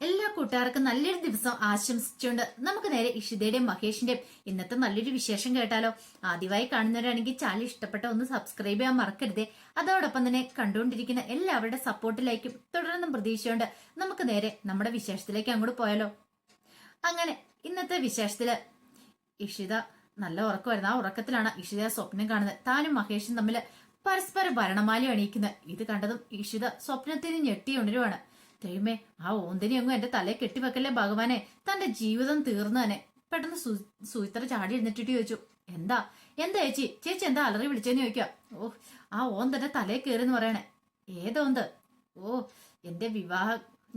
എല്ലാ കൂട്ടുകാർക്കും നല്ലൊരു ദിവസം ആശംസിച്ചുകൊണ്ട് നമുക്ക് നേരെ ഇഷിതയുടെയും മഹേഷിന്റെയും ഇന്നത്തെ നല്ലൊരു വിശേഷം കേട്ടാലോ? ആദ്യമായി കാണുന്നവരാണെങ്കിൽ ചാനൽ ഇഷ്ടപ്പെട്ട ഒന്ന് സബ്സ്ക്രൈബ് ചെയ്യാൻ മറക്കരുത്. അതോടൊപ്പം തന്നെ കണ്ടുകൊണ്ടിരിക്കുന്ന എല്ലാവരുടെ സപ്പോർട്ടിലേക്കും തുടർന്നും പ്രതീക്ഷയുണ്ട് നമുക്ക് നേരെ നമ്മുടെ വിശേഷത്തിലേക്ക് അങ്ങോട്ട് പോയാലോ? അങ്ങനെ ഇന്നത്തെ വിശേഷത്തിൽ ഇഷിത നല്ല ഉറക്കമായിരുന്നു. ആ ഉറക്കത്തിലാണ് ഇഷിത സ്വപ്നം കാണുന്നത്. താനും മഹേഷും തമ്മിൽ പരസ്പര ഭരണമാലി അണിയിക്കുന്നത് ഇത് കണ്ടതും ഇഷിത സ്വപ്നത്തിന് ഞെട്ടി ഉണരുവാണ് ദൈവമേ ആ ഓന്തിനി അങ്ങ് എന്റെ തലയെ കെട്ടിവെക്കല്ലേ ഭഗവാനെ? തന്റെ ജീവിതം തീർന്നു തന്നെ. പെട്ടെന്ന് സു സുയിത്ര ചാടി എന്നിട്ടിട്ട് ചോദിച്ചു എന്താ? എന്താ ചേച്ചി? ചേച്ചി എന്താ അലറി വിളിച്ചെന്ന് ചോദിക്കാം? ഓ ആ ഓൻ തന്റെ തലയെ കയറിന്ന് പറയണേ. ഏതോന്ത് ഓ എന്റെ വിവാഹ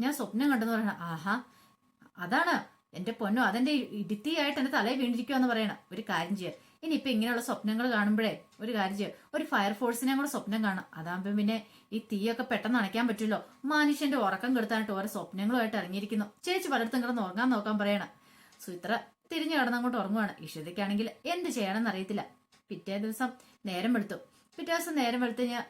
ഞാൻ സ്വപ്നം കണ്ടെന്ന് പറയണ. ആഹാ അതാണ്. എന്റെ പൊന്നോ അതെന്റെ ഇടുത്തിയായിട്ട് എന്റെ തലയിൽ വീണിരിക്കുവാന്ന് പറയണം. ഒരു കാര്യം ചെയ്യുക ഇനിയിപ്പൊ ഇങ്ങനെയുള്ള സ്വപ്നങ്ങൾ കാണുമ്പോഴേ ഒരു കാര്യം ഒരു ഫയർഫോഴ്സിനെ കൂടെ സ്വപ്നം കാണാം. അതാകുമ്പോ പിന്നെ ഈ തീയൊക്കെ പെട്ടെന്ന് അണയ്ക്കാൻ പറ്റുമല്ലോ. മനുഷ്യന്റെ ഉറക്കം കെടുത്താനായിട്ട് ഓരോ സ്വപ്നങ്ങളുമായിട്ട് ഇറങ്ങിയിരിക്കുന്നു. ചേച്ചി പലയിടത്തും കിടന്ന് ഉറങ്ങാൻ നോക്കാൻ പറയണം. സുത്ര തിരിഞ്ഞു കിടന്നങ്ങോട്ട് ഉറങ്ങുവാണ്. ഇഷിതയ്ക്കാണെങ്കിൽ എന്ത് ചെയ്യണമെന്ന് അറിയത്തില്ല. പിറ്റേ ദിവസം നേരം വെളുത്തു. പിറ്റേ ദിവസം നേരം വെളുത്ത് ഞാൻ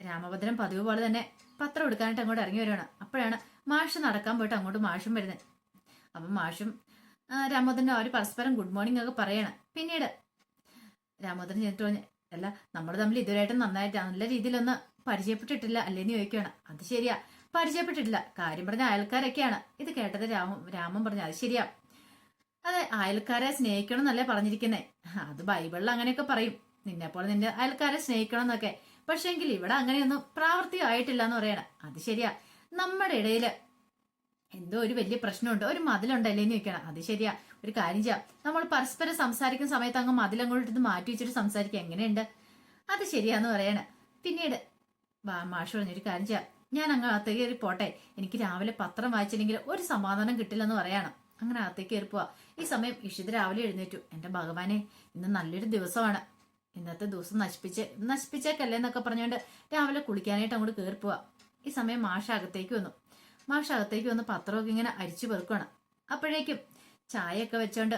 രാമഭദ്രൻ പതിവ് പോലെ തന്നെ പത്രം എടുക്കാനായിട്ട് അങ്ങോട്ട് ഇറങ്ങി വരുവാണ്. അപ്പോഴാണ് മാഷ് നടക്കാൻ പോയിട്ട് അങ്ങോട്ട് മാഷും വരുന്നത്. അപ്പം മാഷും രാമോദരനും അവർ പരസ്പരം ഗുഡ് മോർണിംഗ് ഒക്കെ പറയണം. പിന്നീട് രാമോദരൻ ചെന്നിട്ട് പറഞ്ഞു അല്ല നമ്മൾ തമ്മിൽ ഇതുവരെയായിട്ടും നന്നായിട്ട് നല്ല രീതിയിലൊന്ന് പരിചയപ്പെട്ടിട്ടില്ല അല്ലേന്ന് ചോദിക്കുകയാണ്. അത് ശരിയാ. പരിചയപ്പെട്ടിട്ടില്ല. കാര്യം പറഞ്ഞ അയൽക്കാരൊക്കെയാണ്. ഇത് കേട്ടത് രാമൻ രാമൻ പറഞ്ഞു അത് ശരിയാ. അതെ അയൽക്കാരെ സ്നേഹിക്കണം എന്നല്ലേ പറഞ്ഞിരിക്കുന്നേ. അത് ബൈബിളിൽ അങ്ങനെയൊക്കെ പറയും. നിന്നെ പോലെ നിന്റെ അയൽക്കാരെ സ്നേഹിക്കണം എന്നൊക്കെ. പക്ഷെങ്കിൽ ഇവിടെ അങ്ങനെയൊന്നും പ്രാവർത്തികമായിട്ടില്ല എന്ന് പറയണം. അത് ശരിയാ. നമ്മുടെ ഇടയിൽ എന്തോ ഒരു വലിയ പ്രശ്നമുണ്ട്. ഒരു മതിലുണ്ടല്ലേ എന്ന് ചോദിക്കണം അത് ശരിയാ. ഒരു കാര്യം ചെയ്യാം. നമ്മൾ പരസ്പരം സംസാരിക്കുന്ന സമയത്ത് അങ്ങ് മതിലങ്ങോട്ട് മാറ്റി വെച്ചിട്ട് സംസാരിക്കുക എങ്ങനെയുണ്ട്? അത് ശരിയാന്ന് പറയണ. പിന്നീട് മാഷ് പറഞ്ഞൊരു കാര്യം ചെയ്യാം. ഞാൻ അങ്ങ് അകത്തേക്ക് കയറി പോട്ടെ. എനിക്ക് രാവിലെ പത്രം വായിച്ചില്ലെങ്കിൽ ഒരു സമാധാനം കിട്ടില്ലെന്ന് പറയണം. അങ്ങനെ അകത്തേക്ക് കയറി പോവാ. ഈ സമയം ഇഷിത് രാവിലെ എഴുന്നേറ്റു. എന്റെ ഭഗവാനെ ഇന്ന് നല്ലൊരു ദിവസമാണ്. ഇന്നത്തെ ദിവസം നശിപ്പിച്ച് നശിപ്പിച്ചേക്കല്ലേ എന്നൊക്കെ പറഞ്ഞുകൊണ്ട് രാവിലെ കുളിക്കാനായിട്ട് അങ്ങോട്ട് കയറി പോവാ. ഈ സമയം മാഷ അകത്തേക്ക് വന്നു. മാഷ അകത്തേക്ക് വന്ന് പത്രമൊക്കെ ഇങ്ങനെ അരിച്ചു പെറുക്കുകയാണ് അപ്പോഴേക്കും ചായയൊക്കെ വെച്ചോണ്ട്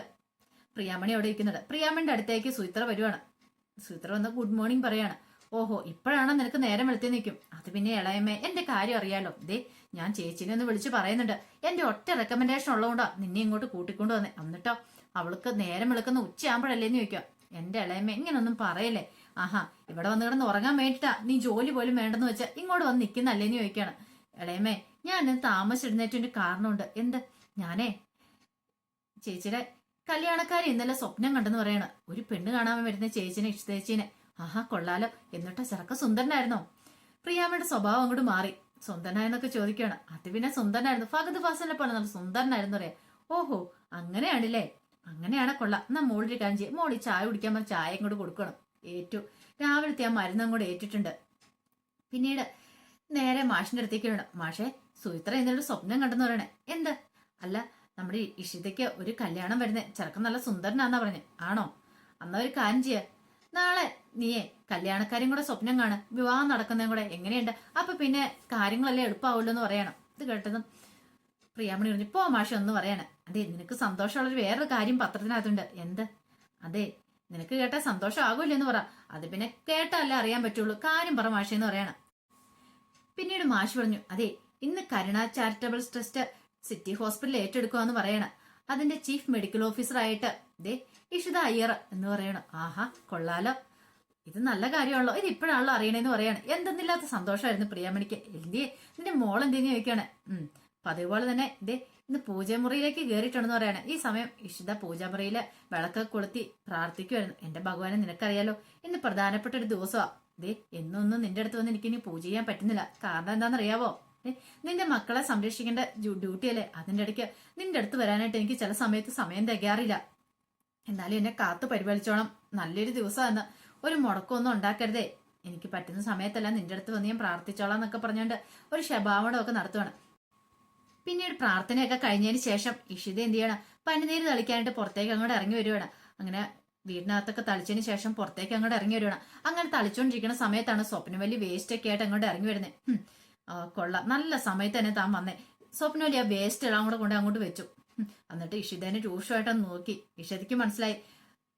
പ്രിയാമണി അവിടെ ഇരിക്കുന്നുണ്ട് പ്രിയാമണിന്റെ അടുത്തേക്ക് സുയിത്ര വരുവാണ്. സുയിത്ര വന്ന് ഗുഡ് മോർണിംഗ് പറയാണ്. ഓഹോ ഇപ്പോഴാണോ നിനക്ക് നേരം വെളുത്തി നിൽക്കും? അത് പിന്നെ ഇളയമ്മേ എന്റെ കാര്യം അറിയാലോ. ദേ ഞാൻ ചേച്ചിനെ ഒന്ന് വിളിച്ച് പറയുന്നുണ്ട്. എന്റെ ഒറ്റ റെക്കമെൻഡേഷൻ ഉള്ളതുകൊണ്ടാ നിന്നെ ഇങ്ങോട്ട് കൂട്ടിക്കൊണ്ട് വന്നേ. എന്നിട്ടോ അവൾക്ക് നേരം വെളുക്കുന്ന ഉച്ചയാകുമ്പോഴല്ലേന്ന് ചോദിക്കാം എന്റെ ഇളയമ്മ ഇങ്ങനൊന്നും പറയല്ലേ. ആഹാ ഇവിടെ വന്ന് കിടന്ന് ഉറങ്ങാൻ വേണ്ടിട്ടാ നീ ജോലി പോലും വേണ്ടെന്ന് വെച്ചാൽ ഇങ്ങോട്ട് വന്ന് നിൽക്കുന്നല്ലേന്ന് ചോദിക്കാണ് ഇളയമ്മേ ഞാൻ താമസിച്ചിരുന്നേറ്റൊരു കാരണമുണ്ട്. എന്ത്? ഞാനേ ചേച്ചിയുടെ കല്യാണക്കാരി ഇന്നലെ സ്വപ്നം കണ്ടെന്ന് പറയണ. ഒരു പെണ്ണ് കാണാൻ വരുന്ന ചേച്ചിനെ ഇഷ്ടേച്ചിനെ ആഹാ കൊള്ളാലോ. എന്നിട്ട് ചെറുക്ക സുന്ദരനായിരുന്നോ? പ്രിയാമ്മയുടെ സ്വഭാവം അങ്ങോട്ട് മാറി. സുന്ദരനായെന്നൊക്കെ ചോദിക്കുകയാണ്. അത് പിന്നെ സുന്ദരനായിരുന്നു. ഫഗത് ഫാസനെ പോലെ നല്ല സുന്ദരനായിരുന്നു പറയാം. ഓഹോ അങ്ങനെയാണല്ലേ? അങ്ങനെയാണ് കൊള്ളാം. എന്നാ മോളിൽ കാഞ്ചി മോളി ചായ കുടിക്കാൻ പറഞ്ഞ ചായ ഇങ്ങോട്ട് കൊടുക്കണം. ഏറ്റു രാവിലത്തെ ആ മരുന്ന് അങ്ങോട്ട് ഏറ്റിട്ടുണ്ട്. പിന്നീട് നേരെ മാഷിന്റെ അടുത്തേക്ക് വേണം മാഷെ സുമിത്ര എന്നൊരു സ്വപ്നം കണ്ടെന്ന് പറയണേ. എന്ത്? അല്ല നമ്മുടെ ഇഷിതയ്ക്ക് ഒരു കല്യാണം വരുന്നേ. ചെറുക്കൻ നല്ല സുന്ദരനാന്നാ പറഞ്ഞു. ആണോ? അന്നാ ഒരു കാര്യം ചെയ്യ. നാളെ നീയെ കല്യാണക്കാരും കൂടെ സ്വപ്നം കാണ്. വിവാഹം നടക്കുന്നതും കൂടെ എങ്ങനെയുണ്ട്? അപ്പൊ പിന്നെ കാര്യങ്ങളെല്ലാം എളുപ്പമാവുള്ളൂ എന്ന് പറയണം. ഇത് കേട്ടതും പ്രിയാമണി പറഞ്ഞു പോ മാഷ ഒന്ന് പറയണേ. അതെ നിനക്ക് സന്തോഷമുള്ളൊരു വേറൊരു കാര്യം പത്രത്തിനകത്തുണ്ട്. എന്ത്? അതെ നിനക്ക് കേട്ടാൽ സന്തോഷമാകൂല്ലോ എന്ന് പറ. അത് പിന്നെ കേട്ടാലേ അറിയാൻ പറ്റുള്ളൂ. കാര്യം പറ മാഷ എന്ന് പറയണം. പിന്നീട് മാഷ് പറഞ്ഞു അതെ ഇന്ന് Karuna charitable trust city hospital ഏറ്റെടുക്കുകയെന്ന് പറയണം. അതിന്റെ ചീഫ് മെഡിക്കൽ ഓഫീസറായിട്ട് ദേ ഇഷിത അയ്യർ എന്ന് പറയണം. ആഹാ കൊള്ളാലോ. ഇത് നല്ല കാര്യമാണല്ലോ. ഇത് ഇപ്പോഴാണല്ലോ അറിയണേന്ന് പറയാണ്. എന്തെന്നില്ലാത്ത സന്തോഷമായിരുന്നു പ്രിയാമണിക്ക്. എന്തിയെ നിന്റെ മോൾ എന്തെങ്കിലും ചോദിക്കാണ്. ഉം പോലെ തന്നെ ദേ ഇന്ന് പൂജാമുറിയിലേക്ക് കയറിയിട്ടുണ്ടെന്ന് പറയാണ്. ഈ സമയം ഇഷിത പൂജാമുറിയിൽ വിളക്ക് കൊളുത്തി പ്രാർത്ഥിക്കുമായിരുന്നു എന്റെ ഭഗവാനെ നിനക്കറിയാലോ ഇന്ന് പ്രധാനപ്പെട്ട ഒരു ദിവസമാ. ദേ എന്നൊന്നും നിന്റെ അടുത്ത് വന്ന് എനിക്കിനി പൂജ ചെയ്യാൻ പറ്റുന്നില്ല. കാരണം എന്താണെന്നറിയാവോ? നിന്റെ മക്കളെ സംരക്ഷിക്കേണ്ട ഡ്യൂട്ടി അല്ലേ? അതിന്റെ ഇടയ്ക്ക് നിന്റെ അടുത്ത് വരാനായിട്ട് എനിക്ക് ചില സമയത്ത് സമയം തികയാറില്ല. എന്നാലും എന്നെ കാത്തു പരിപാലിച്ചോണം. നല്ലൊരു ദിവസം എന്ന് ഒരു മുടക്കമൊന്നും ഉണ്ടാക്കരുതേ. എനിക്ക് പറ്റുന്ന സമയത്തല്ല നിന്റെ അടുത്ത് വന്ന് ഞാൻ പ്രാർത്ഥിച്ചോളാം എന്നൊക്കെ പറഞ്ഞുകൊണ്ട് ഒരു ശബാവടമൊക്കെ നടത്തുവാണ്. പിന്നീട് പ്രാർത്ഥനയൊക്കെ കഴിഞ്ഞതിന് ശേഷം ഇഷിത എന്ത് ചെയ്യണം? പനിനീര് തളിക്കാനായിട്ട് പുറത്തേക്ക് അങ്ങോട്ട് ഇറങ്ങി വരുവാണ്. അങ്ങനെ വീടിനകത്തൊക്കെ തളിച്ചതിന് ശേഷം പുറത്തേക്ക് അങ്ങോട്ട് ഇറങ്ങി വരുവാണ്. അങ്ങനെ തളിച്ചുകൊണ്ടിരിക്കുന്ന സമയത്താണ് സ്വപ്നം വലിയ വേസ്റ്റ് ഒക്കെ ആയിട്ട് അങ്ങോട്ട് ഇറങ്ങി വരുന്നത് കൊള്ളാം. നല്ല സമയത്ത് തന്നെ താൻ വന്നേ. സ്വപ്നവല്ലി ആ വേസ്റ്റ് ഇടാൻ കൂടെ കൊണ്ട് അങ്ങോട്ട് വെച്ചു. എന്നിട്ട് ഇഷിതേനെ രൂക്ഷമായിട്ട് നോക്കി. ഇഷിതയ്ക്ക് മനസ്സിലായി.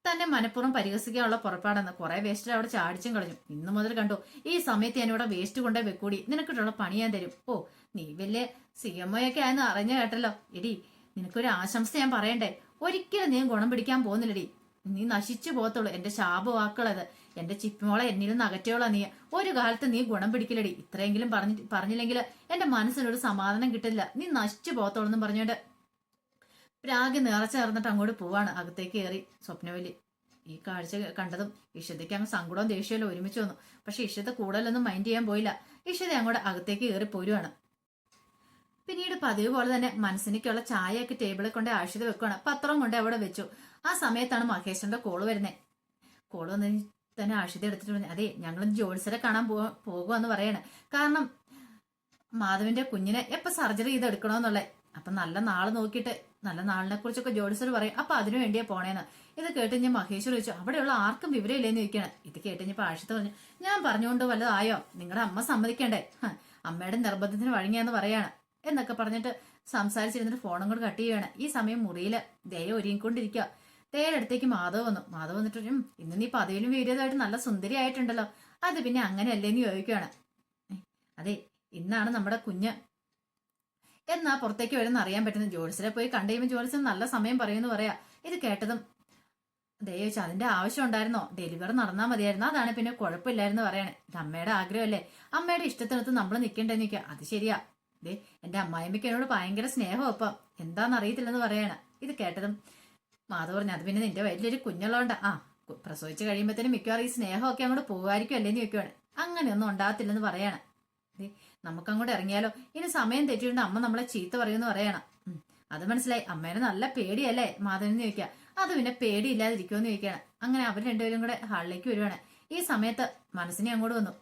തന്നെ മനഃപൂർവം പരിഹസിക്കാനുള്ള പുറപ്പാടെന്ന് കുറെ വേസ്റ്റ് അവിടെ ചാടിച്ചും കളഞ്ഞു. ഇന്ന് മുതൽ കണ്ടു ഈ സമയത്ത് ഞാൻ ഇവിടെ വേസ്റ്റ് കൊണ്ടേ വെക്കൂടി. നിനക്കിട്ടുള്ള പണി ഞാൻ തരും. ഓ നീ വലിയ സി എം ഒക്കെ ആയെന്ന് അറിഞ്ഞ കേട്ടല്ലോ. എടി നിനക്കൊരു ആശംസ ഞാൻ പറയണ്ടേ? ഒരിക്കലും നീ ഗുണം പിടിക്കാൻ പോകുന്നില്ലടി. നീ നശിച്ചു പോകത്തുള്ളൂ. എന്റെ ശാപവാക്കളത് എന്റെ ചിപ്പിമോളെ എന്നിൽ നിന്ന് നീ. ഒരു കാലത്ത് നീ ഗുണം പിടിക്കില്ലടി. ഇത്രയെങ്കിലും പറഞ്ഞ പറഞ്ഞില്ലെങ്കിൽ എന്റെ മനസ്സിനൊരു സമാധാനം കിട്ടില്ല. നീ നശിച്ചു പോകത്തോളെന്നും പറഞ്ഞോണ്ട്. പ്രാഗ് നിറച്ചേർന്നിട്ട് അങ്ങോട്ട് പോവാണ്. അകത്തേക്ക് കയറി സ്വപ്നവലി. ഈ കാഴ്ച കണ്ടതും ഇഷതയ്ക്ക് അങ്ങ് സങ്കടവും ദേഷ്യവും ഒരുമിച്ച് വന്നു. പക്ഷെ ഇഷത കൂടുതലൊന്നും മൈൻഡ് ചെയ്യാൻ പോയില്ല. ഇഷത അങ്ങോട്ട് അകത്തേക്ക് കയറി പോരുവാണ്. പിന്നീട് പതിവ് പോലെ തന്നെ മനസ്സിനേക്കുള്ള ചായയൊക്കെ ടേബിളിൽ കൊണ്ട് ആഴ്ച വെക്കുകയാണ് പത്രം കൊണ്ട് അവിടെ വെച്ചു. ആ സമയത്താണ് മഹേഷിന്റെ കോൾ വരുന്നത് കോൾ വന്നതിന് തന്നെ ആഷിത എടുത്തിട്ട് പറഞ്ഞു അതെ ഞങ്ങൾ ജോലിസരെ കാണാൻ പോ പോകുമെന്ന് പറയാണ്. കാരണം മാധവിന്റെ കുഞ്ഞിനെ എപ്പൊ സർജറി ചെയ്ത് എടുക്കണമെന്നുള്ളത് അപ്പൊ നല്ല നാൾ നോക്കിയിട്ട് നല്ല നാളിനെ കുറിച്ചൊക്കെ ജോലിസർ പറയും. അപ്പൊ അതിനു വേണ്ടിയാ പോണേന്ന്. ഇത് കേട്ട് ഞാൻ മഹേശ്വർ ചോദിച്ചു അവിടെയുള്ള ആർക്കും വിവരമില്ലേന്ന് ചോദിക്കണം. ഇത് കേട്ട് ഞാൻ ആഴ്ചത്ത് പറഞ്ഞു ഞാൻ പറഞ്ഞുകൊണ്ട് വല്ലതായോ? നിങ്ങളുടെ അമ്മ സമ്മതിക്കണ്ടേ? അമ്മയുടെ നിർബന്ധത്തിന് വഴങ്ങിയാന്ന് പറയാണ്. എന്നൊക്കെ പറഞ്ഞിട്ട് സംസാരിച്ചിരുന്നിട്ട് ഫോണും കൂടെ കട്ട് ചെയ്യുകയാണ് ഈ സമയം മുറിയിൽ ദയ ഒരുങ്ങിക്കൊണ്ടിരിക്കുക ദയയുടെ അടുത്തേക്ക് മാധവ് വന്നു. മാധവ് വന്നിട്ട് "ഉം, ഇന്ന് നീ പതിവിലും വീര്യതായിട്ട് നല്ല സുന്ദരി ആയിട്ടുണ്ടല്ലോ അത് പിന്നെ അങ്ങനെയല്ലേന്ന് ചോദിക്കുകയാണ് "ഏ, അതെ ഇന്നാണ് നമ്മുടെ കുഞ്ഞ്. എന്നാ പുറത്തേക്ക് വരുന്ന അറിയാൻ പറ്റുന്ന ജോലിസിനെ പോയി കണ്ടു കഴിയുമ്പോൾ ജോലിസിന് നല്ല സമയം പറയുമെന്ന് പറയാ. ഇത് കേട്ടതും ദയ ചോദിച്ചു അതിന്റെ ആവശ്യം ഉണ്ടായിരുന്നോ? ഡെലിവറി നടന്നാൽ മതിയായിരുന്നു. അതാണ് പിന്നെ കുഴപ്പമില്ലായിരുന്നു പറയണേ. ഇത് അമ്മയുടെ ആഗ്രഹമല്ലേ. അമ്മയുടെ ഇഷ്ടത്തിനൊത്ത് നമ്മൾ നിൽക്കേണ്ടെന്ന് നിൽക്കുക അത് ശരിയാ. ദേ എന്റെ അമ്മായിമ്മയ്ക്ക് എന്നോട് ഭയങ്കര സ്നേഹം ഒപ്പം. എന്താന്ന് അറിയത്തില്ലെന്ന് പറയണ. ഇത് കേട്ടതും മാധവ് പറഞ്ഞു അത് പിന്നെ നിന്റെ വലിയൊരു കുഞ്ഞുള്ളതുകൊണ്ട്. ആ പ്രസവിച്ച് കഴിയുമ്പോഴത്തേനും മിക്കവാറും ഈ സ്നേഹമൊക്കെ അങ്ങോട്ട് പോകുമായിരിക്കും അല്ലേന്ന് ചോദിക്കുവാണ്. അങ്ങനെയൊന്നും ഉണ്ടാകത്തില്ലെന്ന് പറയണം. നമുക്കങ്ങോട്ട് ഇറങ്ങിയാലോ? ഇനി സമയം തെറ്റിയുണ്ട് അമ്മ നമ്മളെ ചീത്ത പറയുമെന്ന് പറയണം. അത് മനസ്സിലായി. അമ്മേനെ നല്ല പേടിയല്ലേ? മാധവൻ ചോദിക്കുക. അത് പിന്നെ പേടിയില്ലാതിരിക്കുമെന്ന് ചോദിക്കുകയാണ്. അങ്ങനെ അവർ രണ്ടുപേരും കൂടെ ഹാളിലേക്ക് വരുവാണ്. ഈ സമയത്ത് മനസ്സിനെ അങ്ങോട്ട് വന്നു.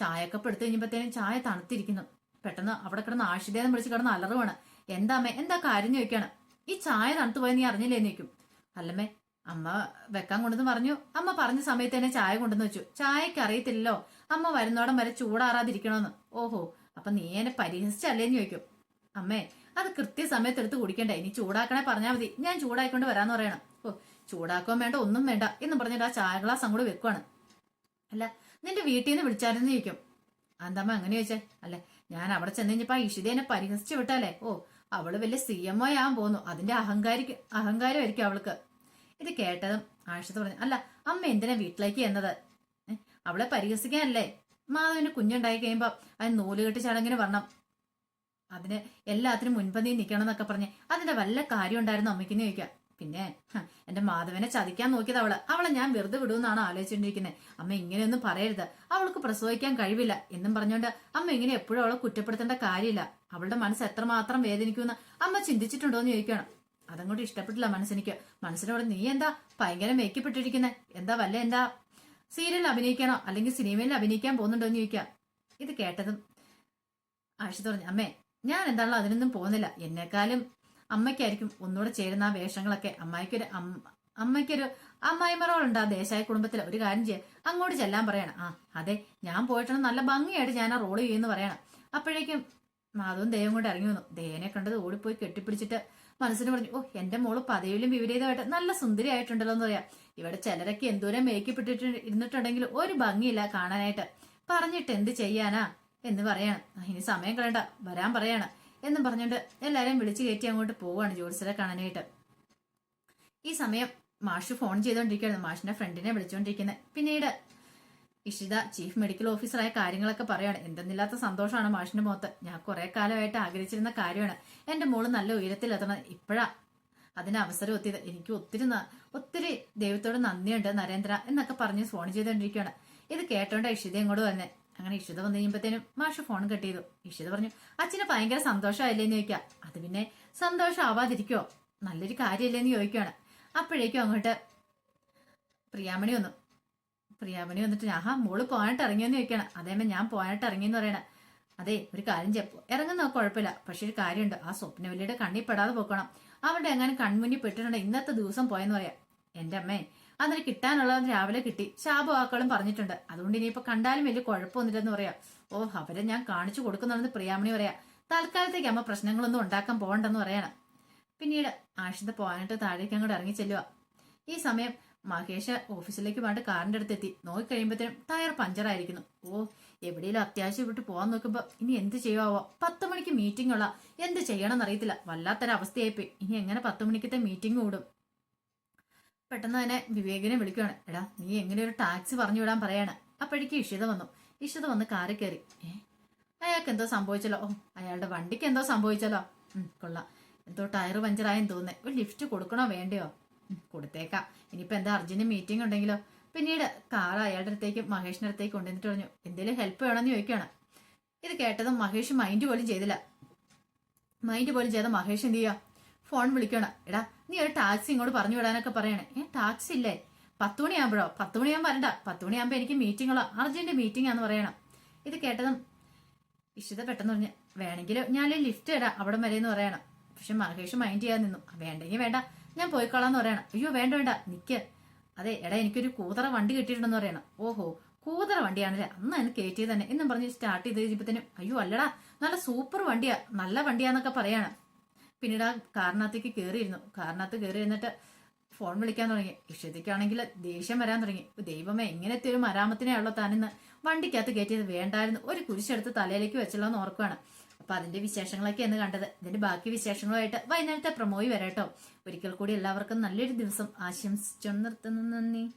ചായക്കപ്പ് എടുത്തു കഴിഞ്ഞപ്പോഴത്തേനും ചായ തണുത്തിരിക്കുന്നു. പെട്ടെന്ന് അവിടെ കിടന്ന് ആഷിതേന്ന് വിളിച്ച് കിടന്ന് അലറുവാണ്. എന്താ അമ്മേ? എന്താ കാര്യം? ചോദിക്കാണ് ഈ ചായ തണുത്തു പോയി നീ അറിഞ്ഞില്ലേ ചോദിക്കും. അല്ലമ്മേ അമ്മ വെക്കാൻ കൊണ്ടെന്ന് പറഞ്ഞു. അമ്മ പറഞ്ഞ സമയത്ത് തന്നെ ചായ കൊണ്ടെന്ന് വെച്ചു. ചായക്ക് അറിയത്തില്ലല്ലോ. അമ്മ വരുന്നോടം വരെ ചൂടാറാതിരിക്കണോന്ന്. ഓഹോ അപ്പൊ നീ എന്നെ പരിഹസിച്ചല്ലേന്ന് ചോദിക്കും. അമ്മേ അത് കൃത്യസമയത്ത് എടുത്ത് കുടിക്കണ്ടേ? ഇനി ചൂടാക്കണേ പറഞ്ഞാൽ മതി. ഞാൻ ചൂടായിക്കൊണ്ട് വരാന്ന് പറയണം. ഓ ചൂടാക്കാൻ വേണ്ട ഒന്നും വേണ്ട എന്ന് പറഞ്ഞിട്ട് ആ ചായ ഗ്ലാസ് അങ്ങോട്ട് വെക്കുവാണ്. അല്ല നിന്റെ വീട്ടിൽ നിന്ന് വിളിച്ചായിരുന്നു ചോദിക്കും എന്താമ്മ അങ്ങനെ ചോദിച്ചേ? അല്ലെ ഞാൻ അവിടെ ചെന്ന് കഴിഞ്ഞപ്പോ ആ പരിഹസിച്ചു വിട്ടാലേ ഓ അവൾ വലിയ സി എം ഒ ആവാൻ പോന്നു. അതിന്റെ അഹങ്കാരി അഹങ്കാരമായിരിക്കും അവൾക്ക്. ഇത് കേട്ടതും ആഴ്ചത്ത് പറഞ്ഞു അല്ല അമ്മ എന്തിനാ വീട്ടിലേക്ക് എന്നത് അവളെ പരിഹസിക്കാനല്ലേ? മാധവന് കുഞ്ഞുണ്ടായി കഴിയുമ്പോ അത് നൂലുകെട്ടി ചടങ്ങിന് വരണം. അതിന് എല്ലാത്തിനും മുൻപന്തിയിൽ നിൽക്കണം എന്നൊക്കെ പറഞ്ഞ് അതിന്റെ വല്ല കാര്യം ഉണ്ടായിരുന്നു? അമ്മയ്ക്കെന്ന് ചോദിക്കാം പിന്നെ എന്റെ മാധവനെ ചതിക്കാൻ നോക്കിയത് അവൾ. അവളെ ഞാൻ വെറുതെ വിടുമെന്നാണ് ആലോചിച്ചുകൊണ്ടിരിക്കുന്നത് അമ്മ ഇങ്ങനെയൊന്നും പറയരുത്. അവൾക്ക് പ്രസവിക്കാൻ കഴിവില്ല. എന്നും പറഞ്ഞോണ്ട് അമ്മ ഇങ്ങനെ എപ്പോഴും അവളെ കുറ്റപ്പെടുത്തേണ്ട കാര്യമില്ല. അവളുടെ മനസ്സ് എത്രമാത്രം വേദനിക്കുമെന്ന് അമ്മ ചിന്തിച്ചിട്ടുണ്ടോ എന്ന് ചോദിക്കണം. അതങ്ങോട്ട് ഇഷ്ടപ്പെട്ടില്ല മനസ്സിനിക്ക്. മനസ്സിനോട് നീ എന്താ ഭയങ്കര മേക്കപ്പെട്ടിരിക്കുന്നത് എന്താ വല്ല എന്താ സീരിയലിൽ അഭിനയിക്കാനോ അല്ലെങ്കിൽ സിനിമയിൽ അഭിനയിക്കാൻ പോകുന്നുണ്ടോ എന്ന് ചോദിക്കാം. ഇത് കേട്ടതും ആഴ്ച പറഞ്ഞു അമ്മേ ഞാൻ എന്താണല്ലോ അതിനൊന്നും പോകുന്നില്ല. എന്നെക്കാളും അമ്മയ്ക്കായിരിക്കും ഒന്നുകൂടെ ചേരുന്ന ആ വേഷങ്ങളൊക്കെ. അമ്മായിക്കൊരു അമ്മ- അമ്മയ്ക്കൊരു അമ്മായിമറോളുണ്ട് ആ ദേശായ കുടുംബത്തിൽ ഒരു കാര്യം ചെയ്യാം. അങ്ങോട്ട് ചെല്ലാൻ പറയണം. ആ അതെ ഞാൻ പോയിട്ടുണ്ട് നല്ല ഭംഗിയായിട്ട് ഞാൻ ആ റോൾ ചെയ്യുമെന്ന് പറയണം. അപ്പോഴേക്കും മാധവും ദേവം കൊണ്ട് ഇറങ്ങി വന്നു. ദേവനെ കണ്ടത് ഓടിപ്പോയി കെട്ടിപ്പിടിച്ചിട്ട് മനസ്സിന് പറഞ്ഞു ഓ എന്റെ മോൾ പതിവിലും വിപരീതമായിട്ട് നല്ല സുന്ദരിയായിട്ടുണ്ടല്ലോ എന്ന് പറയാം. ഇവിടെ ചിലരൊക്കെ എന്തോരം മേക്കപ്പെട്ടിട്ട് ഇരുന്നിട്ടുണ്ടെങ്കിൽ ഒരു ഭംഗിയില്ല കാണാനായിട്ട്. പറഞ്ഞിട്ട് എന്ത് ചെയ്യാനാ? എന്ന് പറയണം. ഇനി സമയം കളയണ്ട. വരാൻ പറയാണ്. എന്നും പറഞ്ഞുകൊണ്ട് എല്ലാരെയും വിളിച്ചു കയറ്റി അങ്ങോട്ട് പോവാണ് ജോത്സരെ കാണാനായിട്ട്. ഈ സമയം മാഷ് ഫോൺ ചെയ്തുകൊണ്ടിരിക്കുകയാണ് മാഷിന്റെ ഫ്രണ്ടിനെ വിളിച്ചുകൊണ്ടിരിക്കുന്നത് പിന്നീട് ഇഷിത ചീഫ് മെഡിക്കൽ ഓഫീസറായ കാര്യങ്ങളൊക്കെ പറയാണ്. എന്തെന്നില്ലാത്ത സന്തോഷമാണ് മാഷിന്റെ മുഖത്ത്. ഞാൻ കുറെ കാലമായിട്ട് ആഗ്രഹിച്ചിരുന്ന കാര്യമാണ്. എന്റെ മോൾ നല്ല ഉയരത്തിലെത്തണം. ഇപ്പോഴാ അതിന് അവസരം എത്തിയത്. എനിക്ക് ഒത്തിരി ഒത്തിരി ദൈവത്തോട് നന്ദിയുണ്ട് നരേന്ദ്ര എന്നൊക്കെ പറഞ്ഞ് ഫോൺ ചെയ്തുകൊണ്ടിരിക്കുകയാണ് ഇത് കേട്ടോണ്ട് ഇഷിത ഇങ്ങോട്ട് വന്നെ. അങ്ങനെ ഇഷിത വന്നു കഴിയുമ്പോഴത്തേനും മാഷ് ഫോൺ കട്ട് ചെയ്തു. ഇഷിത പറഞ്ഞു അച്ഛന് ഭയങ്കര സന്തോഷമായില്ലേന്ന് ചോദിക്കാം. അത് പിന്നെ സന്തോഷം ആവാതിരിക്കോ നല്ലൊരു കാര്യമല്ലേന്ന് ചോദിക്കുകയാണ് അപ്പോഴേക്കും അങ്ങോട്ട് പ്രിയാമണി വന്നു. പ്രിയാമണി വന്നിട്ട് ആഹാ മോൾ പോയിട്ട് ഇറങ്ങിയെന്ന് ചോദിക്കണം. അതേമേ ഞാൻ പോകാനായിട്ട് ഇറങ്ങിയെന്ന് പറയണേ. അതെ ഒരു കാര്യം ചെപ്പോ ഇറങ്ങുന്ന കുഴപ്പമില്ല. പക്ഷെ ഒരു കാര്യമുണ്ട്. ആ സ്വപ്നവല്ലിയുടെ കണ്ണിൽ പെടാതെ പോക്കണം. അവരുടെ എങ്ങനെ കൺമുന്നിൽ പെട്ടിട്ടുണ്ട് ഇന്നത്തെ ദിവസം പോയെന്ന് പറയാം. എന്റെ അമ്മേ അതിന് കിട്ടാനുള്ളത് രാവിലെ കിട്ടി. ശാപവാക്കളും പറഞ്ഞിട്ടുണ്ട്. അതുകൊണ്ട് ഇനിയിപ്പോ കണ്ടാലും വലിയ കുഴപ്പമൊന്നുമില്ലെന്ന് പറയാം. ഓ അവരെ ഞാൻ കാണിച്ചു കൊടുക്കുന്നുണ്ടെന്ന് പ്രിയാമണി പറയാ. തൽക്കാലത്തേക്ക് അമ്മ പ്രശ്നങ്ങളൊന്നും ഉണ്ടാക്കാൻ പോകണ്ടെന്ന് പറയണം. പിന്നീട് ആഷിത പോകാനായിട്ട് താഴേക്ക് അങ്ങോട്ട് ഇറങ്ങി ചെല്ലുക ഈ സമയം മഹേഷ് ഓഫീസിലേക്ക് വേണ്ട കാറിന്റെ അടുത്തെത്തി. നോക്കി കഴിയുമ്പോഴത്തേനും ടയർ പഞ്ചറായിരിക്കുന്നു ഓ എവിടെയെങ്കിലും അത്യാവശ്യം വിട്ട് പോകാൻ നോക്കുമ്പോ ഇനി എന്ത് ചെയ്യുവോ പത്ത് മണിക്ക് മീറ്റിംഗ് ഉള്ള എന്ത് ചെയ്യണമെന്ന് അറിയത്തില്ല. വല്ലാത്തൊരവസ്ഥയായിപ്പോയി. ഇനി എങ്ങനെ പത്ത് മണിക്കത്തെ മീറ്റിംഗ് കൂടും? പെട്ടെന്ന് തന്നെ വിവേകിനെ വിളിക്കുകയാണ് എടാ നീ എങ്ങനെ ഒരു ടാക്സി പറഞ്ഞു വിടാൻ പറയാണ്? അപ്പോഴേക്ക് ഇഷിത വന്നു. ഇഷിത വന്ന് കാറി കയറി. ഏ അയാൾക്ക് എന്തോ സംഭവിച്ചല്ലോ. ഓ അയാളുടെ വണ്ടിക്ക് എന്തോ സംഭവിച്ചല്ലോ. കൊള്ളാം. എന്തോ ടയർ പഞ്ചറായെന്ന് തോന്നുന്നേ. ഒരു ലിഫ്റ്റ് കൊടുക്കണോ വേണ്ടയോ? കൊടുത്തേക്കാം. ഇനിയിപ്പോൾ എന്താ അർജന്റ് മീറ്റിംഗ് ഉണ്ടെങ്കിലോ? പിന്നീട് കാർ അയാളുടെ അടുത്തേക്ക് മഹേഷിന്റെ അടുത്തേക്ക് കൊണ്ടുവന്നിട്ട് പറഞ്ഞു എന്തെങ്കിലും ഹെൽപ്പ് വേണമെന്ന് ചോദിക്കുകയാണ് ഇത് കേട്ടതും മഹേഷ് മൈൻഡ് പോലും ചെയ്തില്ല. മൈൻഡ് പോലും ചെയ്ത മഹേഷ് എന്ത് ചെയ്യുക ഫോൺ വിളിക്കണം എടാ നീ ഒരു ടാക്സി ഇങ്ങോട്ട് പറഞ്ഞു വിടാനൊക്കെ പറയണേ. ഏ ടാക്സി ഇല്ലേ? പത്ത് മണിയാകുമ്പോഴോ പത്ത് മണിയാകുമ്പോൾ വരണ്ട. പത്ത് മണിയാകുമ്പോൾ എനിക്ക് മീറ്റിങ്ങുള്ള അർജന്റ് മീറ്റിംഗ് ആന്ന് പറയണം. ഇത് കേട്ടതും ഇഷിത പെട്ടെന്ന് പറഞ്ഞു വേണമെങ്കിൽ ഞാൻ ലിഫ്റ്റ് ഇടാം. അവിടെ വരെ എന്ന് പറയണം. പക്ഷെ മഹേഷ് മൈൻഡ് ചെയ്യാൻ നിന്നു. വേണ്ടെങ്കിൽ വേണ്ട. ഞാൻ പോയിക്കോളാന്ന് പറയണം. അയ്യോ വേണ്ട വേണ്ട. നിക്ക്. അതെ എടാ എനിക്കൊരു കൂതറ വണ്ടി കിട്ടിയിട്ടുണ്ടെന്ന് പറയണം. ഓഹോ കൂതറ വണ്ടിയാണല്ലേ? അന്ന് അതിന് കയറ്റിയത് തന്നെ. എന്നും പറഞ്ഞ് സ്റ്റാർട്ട് ചെയ്ത് കഴിഞ്ഞപ്പോഴത്തേനും അയ്യോ അല്ലടാ. നല്ല സൂപ്പർ വണ്ടിയാ. നല്ല വണ്ടിയാന്നൊക്കെ പറയാണ്. പിന്നീട് ആ കാറിനകത്തേക്ക് കയറിയിരുന്നു കാറിനകത്ത് കയറി ഇരുന്നിട്ട് ഫോൺ വിളിക്കാൻ തുടങ്ങി. ഇഷ്ടത്തേക്കാണെങ്കിൽ ദേഷ്യം വരാൻ തുടങ്ങി. ദൈവമേ എങ്ങനത്തെ ഒരു മരാമത്തിനെയുള്ളൂ താനിന്ന്. വണ്ടിക്കകത്ത് കയറ്റിയത് വേണ്ടായിരുന്നു. ഒരു കുരിശെടുത്ത് തലയിലേക്ക് വെച്ചല്ലോ എന്ന് ഓർക്കുകയാണ് അപ്പൊ അതിന്റെ വിശേഷങ്ങളൊക്കെ എന്ന് കണ്ടത്. ഇതിന്റെ ബാക്കി വിശേഷങ്ങളുമായിട്ട് വൈകുന്നേരത്തെ പ്രമോയി വരാട്ടോ. ഒരിക്കൽ കൂടി എല്ലാവർക്കും നല്ലൊരു ദിവസം. ആശംസിച്ചു നിർത്തുന്നു നന്ദി.